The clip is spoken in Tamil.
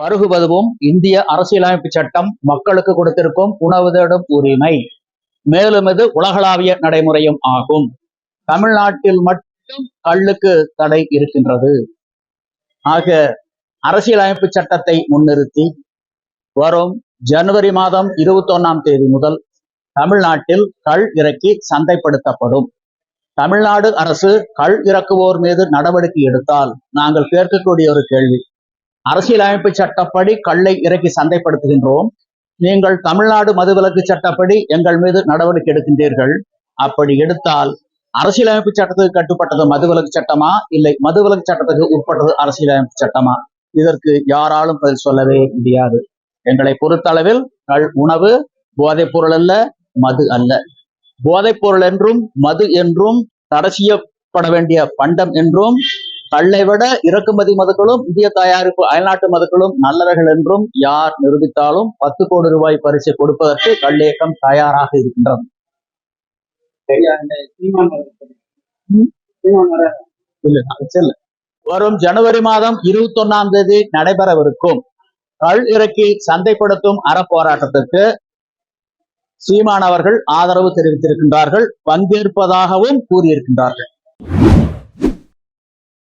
பருகுவதுவும் இந்திய அரசியலமைப்பு சட்டம் மக்களுக்கு கொடுத்திருக்கும் உணவு தேடும் உரிமை. மேலும் இது உலகளாவிய நடைமுறையும் ஆகும். தமிழ்நாட்டில் மட்டும் கல்லுக்கு தடை இருக்கின்றது. ஆக அரசியலமைப்பு சட்டத்தை முன்னிறுத்தி வரும் ஜனவரி மாதம் இருபத்தி ஒன்னாம் தேதி முதல் தமிழ்நாட்டில் கல் இறக்கி சந்தைப்படுத்தப்படும். தமிழ்நாடு அரசு கள் இறக்குவோர் மீது நடவடிக்கை எடுத்தால் நாங்கள் கேட்கக்கூடிய ஒரு கேள்வி. அரசியலமைப்பு சட்டப்படி கல்லை இறக்கி சந்தைப்படுத்துகின்றோம். நீங்கள் தமிழ்நாடு மதுவிலக்கு சட்டப்படி எங்கள் மீது நடவடிக்கை எடுக்கின்றீர்கள். அப்படி எடுத்தால் அரசியலமைப்பு சட்டத்துக்கு கட்டுப்பட்டது மதுவிலக்கு சட்டமா? இல்லை மதுவிலக்கு சட்டத்துக்கு உட்பட்டது அரசியலமைப்பு சட்டமா? இதற்கு யாராலும் பதில் சொல்லவே முடியாது. எங்களை பொறுத்தளவில் கள் உணவு போதைப் பொருள் அல்ல மது அல்ல. போதைப் பொருள் என்றும் மது என்றும் தடை செய்யப்பட வேண்டிய பண்டம் என்றும் கல்லை விட இறக்குமதி மதுக்களும் இந்திய தயாரிப்பு அயல்நாட்டு மதுக்களும் நல்லவர்கள் என்றும் யார் நிரூபித்தாலும் பத்து கோடி ரூபாய் பரிசு கொடுப்பதற்கு கல்லேக்கம் தயாராக இருக்கின்றது. வரும் ஜனவரி மாதம் இருபத்தி ஒன்னாம் தேதி நடைபெறவிருக்கும். கள் இறக்கி சந்தைப்படுத்தும் அறப்போராட்டத்திற்கு சீமான் அவர்கள் ஆதரவு தெரிவித்திருக்கின்றார்கள் பங்கேற்பதாகவும் கூறியிருக்கின்றார்கள்.